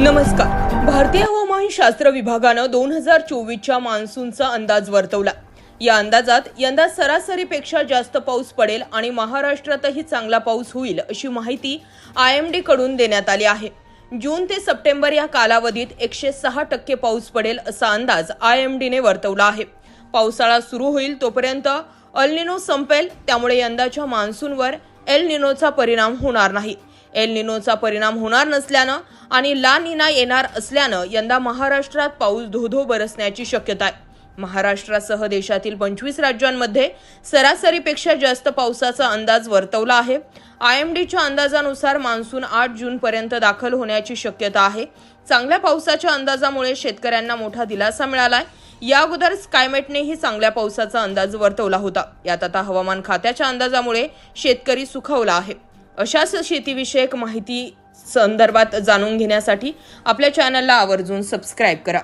नमस्कार. भारतीय हवामान शास्त्र विभागानं दोन हजार चोवीसच्या मान्सूनचा अंदाज वर्तवला. या अंदाजात यंदा सरासरीपेक्षा जास्त पाऊस पडेल आणि महाराष्ट्रातही चांगला पाऊस होईल अशी माहिती आय एम डी कडून देण्यात आली आहे. जून ते सप्टेंबर या कालावधीत एकशे सहा टक्के पाऊस पडेल असा अंदाज आय एम डीने वर्तवला आहे. पावसाळा सुरू होईल तोपर्यंत अल निनो संपेल त्यामुळे यंदाच्या मान्सूनवर एल निनोचा परिणाम होणार नाही. एल निनोचा परिणाम होणार नसल्यानं आणि ला निना येणार असल्यानं यंदा महाराष्ट्रात पाऊस धोधो बरसण्याची शक्यता आहे. महाराष्ट्रासह देशातील पंचवीस राज्यांमध्ये सरासरीपेक्षा जास्त पावसाचा अंदाज वर्तवला आहे. आय एम डीच्या अंदाजानुसार मान्सून आठ जूनपर्यंत दाखल होण्याची शक्यता आहे. चांगल्या पावसाच्या अंदाजामुळे शेतकऱ्यांना मोठा दिलासा मिळालाय. या अगोदर स्कायमेटनेही चांगल्या पावसाचा अंदाज वर्तवला होता. यात आता हवामान खात्याच्या अंदाजामुळे शेतकरी सुखावला आहे. अशाच शेतीविषयक माहिती संदर्भात जाणून घेण्यासाठी आपल्या चॅनलला आवर्जून सबस्क्राईब करा.